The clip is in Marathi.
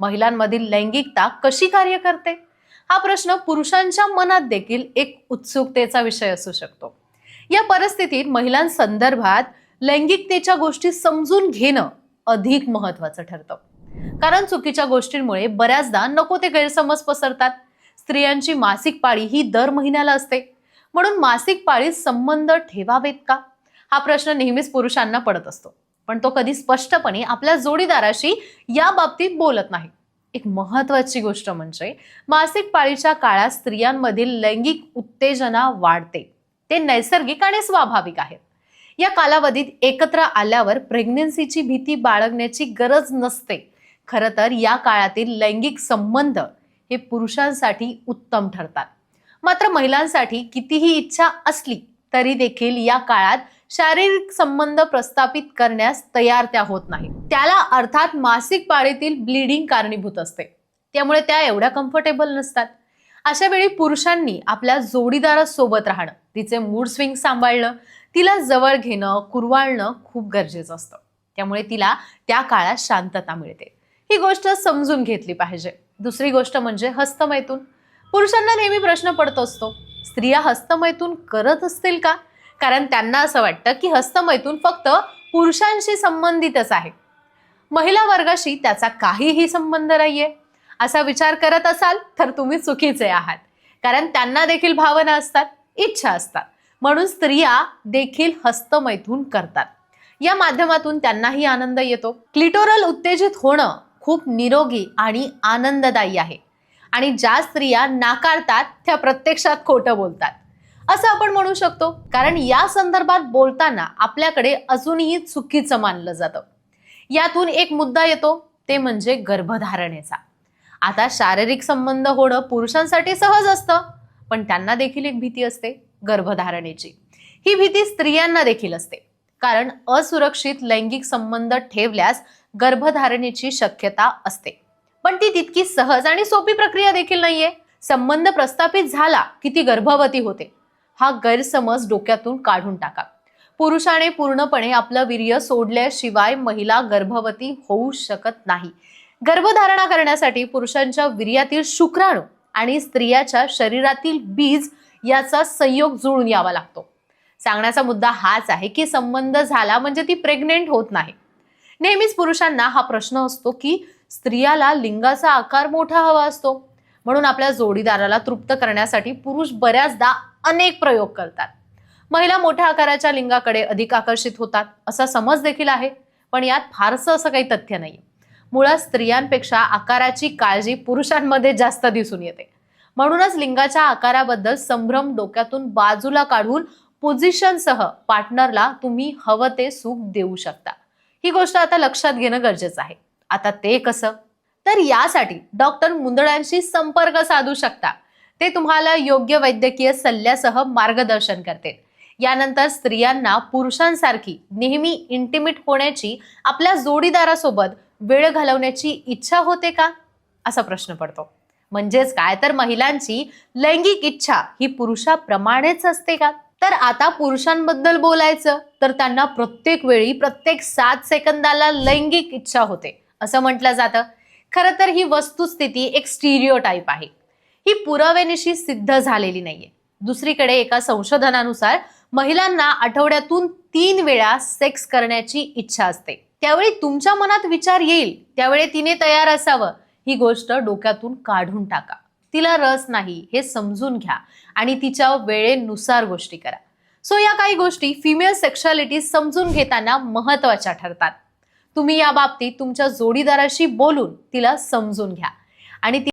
महिलांमधील लैंगिकता कशी कार्य करते? हा प्रश्न पुरुषांच्या मनात देखील एक उत्सुकतेचा विषय असू शकतो. या परिस्थितीत महिलांसंदर्भात लैंगिकतेच्या गोष्टी समजून घेणं अधिक महत्वाचं ठरतं. कारण चुकीच्या गोष्टींमुळे बऱ्याचदा नको ते गैरसमज पसरतात. स्त्रियांची मासिक पाळी ही दर महिन्याला असते. म्हणून मासिक पाळीत संबंध ठेवावेत का? हा प्रश्न नेहमीच पुरुषांना पडत असतो. पण तो कधी स्पष्टपणे आपल्या जोडीदाराशी या बाबतीत बोलत नाही. एक महत्वाची गोष्ट म्हणजे मासिक पाळीच्या काळात स्त्रियांमधील लैंगिक उत्तेजना वाढते. ते नैसर्गिक आणि स्वाभाविक आहे या कालावधीत एकत्र आल्यावर प्रेग्नन्सीची भीती बाळगण्याची गरज नसते. खरं तर या काळातील लैंगिक संबंध हे पुरुषांसाठी उत्तम ठरतात. मात्र महिलांसाठी कितीही इच्छा असली तरी देखील या काळात शारीरिक संबंध प्रस्थापित करण्यास तयार त्या होत नाही. त्याला अर्थात मासिक पाळीतील ब्लिडिंग कारणीभूत असते. त्यामुळे त्या एवढ्या कम्फर्टेबल नसतात. अशा वेळी पुरुषांनी आपल्या जोडीदारासोबत राहणं तिचे मूड स्विंग सांभाळणं तिला जवळ घेणं कुरवाळणं खूप गरजेचं असतं. त्यामुळे तिला त्या काळात शांतता मिळते. ही गोष्ट समजून घेतली पाहिजे. दुसरी गोष्ट म्हणजे हस्तमैथून. पुरुषांना नेहमी प्रश्न पडत असतो स्त्रिया हस्तमैथून करत असतील का? कारण त्यांना असं वाटतं की हस्तमैथून फक्त पुरुषांशी संबंधितच आहे. महिला वर्गाशी त्याचा काहीही संबंध नाहीये. असा विचार करत असाल तर तुम्ही चुकीचे आहात. कारण त्यांना देखील भावना असतात इच्छा असतात. म्हणून स्त्रिया देखील हस्तमैथून करतात. या माध्यमातून त्यांनाही आनंद येतो. क्लिटोरल उत्तेजित होणं खूप निरोगी आणि आनंददायी आहे. आणि ज्या स्त्रिया नाकारतात त्या प्रत्यक्षात खोटं बोलतात. असं आपण म्हणू शकतो. कारण या संदर्भात बोलताना आपल्याकडे अजूनही चुकीचं मानलं जातं. यातून एक मुद्दा येतो ते म्हणजे गर्भधारणेचा. आता शारीरिक संबंध होणं पुरुषांसाठी सहज असतं पण त्यांना देखील एक भीती असते गर्भधारणेची. ही भीती स्त्रियांना देखील असते. कारण असुरक्षित लैंगिक संबंध ठेवल्यास गर्भधारणेची शक्यता असते. पण ती तितकी सहज आणि सोपी प्रक्रिया देखील नाहीये. संबंध प्रस्थापित झाला की ती गर्भवती होते. हा गैरसमज डोक्यातून काढून टाका. पुरुषाने पूर्णपणे आपलं वीर्य सोडल्याशिवाय महिला गर्भवती होऊ शकत नाही. गर्भधारणा करण्यासाठी पुरुषांच्या वीर्यातील शुक्राणू आणि स्त्रियाच्या शरीरातील बीज याचा संयोग जुळून यावा लागतो. सांगण्याचा मुद्दा हाच आहे की संबंध झाला म्हणजे ती प्रेग्नेंट होत नाही. नेहमीच पुरुषांना हा प्रश्न असतो की स्त्रियाला लिंगाचा आकार मोठा हवा असतो. म्हणून आपल्या जोडीदाराला तृप्त करण्यासाठी पुरुष बऱ्याचदा अनेक प्रयोग करतात. महिला मोठ्या आकाराच्या लिंगाकडे अधिक आकर्षित होतात असा समज देखील आहे. पण यात फारसं असं काही तथ्य नाही मुळात स्त्रियांपेक्षा आकाराची काळजी पुरुषांमध्ये जास्त दिसून येते. म्हणूनच लिंगाच्या आकाराबद्दल संभ्रम डोक्यातून बाजूला काढून पोझिशनसह पार्टनरला तुम्ही हवं ते सुख देऊ शकता. ही गोष्ट आता लक्षात घेणं गरजेचं आहे. आता ते कसं? तर यासाठी डॉक्टर मुंदळांशी संपर्क साधू शकता. ते तुम्हाला योग्य वैद्यकीय सल्ल्यासह मार्गदर्शन करतील. यानंतर स्त्रियांना पुरुषांसारखी नेहमी इंटिमेट होण्याची आपल्या जोडीदारासोबत वेळ घालवण्याची इच्छा होते का? असा प्रश्न पडतो. म्हणजेच काय? तर महिलांची लैंगिक इच्छा ही पुरुषाप्रमाणेच असते का? तर आता पुरुषांबद्दल बोलायचं तर त्यांना प्रत्येक वेळी प्रत्येक सात सेकंदाला लैंगिक इच्छा होते. असं म्हटलं जातं. खरं तर ही वस्तुस्थिती एक स्टिरिओ टाईप आहे. ही पुराव्यानिशी सिद्ध झालेली नाहीये. दुसरीकडे एका संशोधनानुसार महिलांना आठवड्यातून तीन वेळा सेक्स करण्याची इच्छा असते. त्यावेळी तुमच्या मनात विचार येईल. त्यावेळी तिने तयार असावं. ही गोष्ट डोक्यातून काढून टाका. तिला रस नाही हे समजून घ्या आणि तिच्या वेळेनुसार गोष्टी करा. सो या काही गोष्टी फिमेल सेक्शुअलिटी समजून घेताना महत्त्वाच्या ठरतात. तुम्ही या बाबतीत तुमच्या जोडीदाराशी बोलून तिला समजून घ्या. आणि ती